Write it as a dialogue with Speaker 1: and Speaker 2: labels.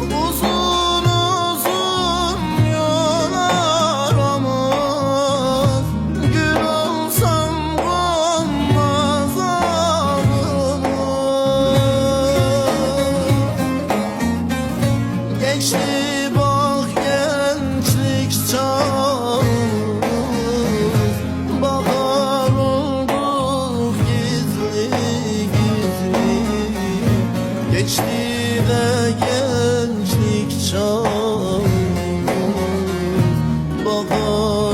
Speaker 1: Uzun uzun yol aramız Gül olsam Nerede gençlik çağım Bakar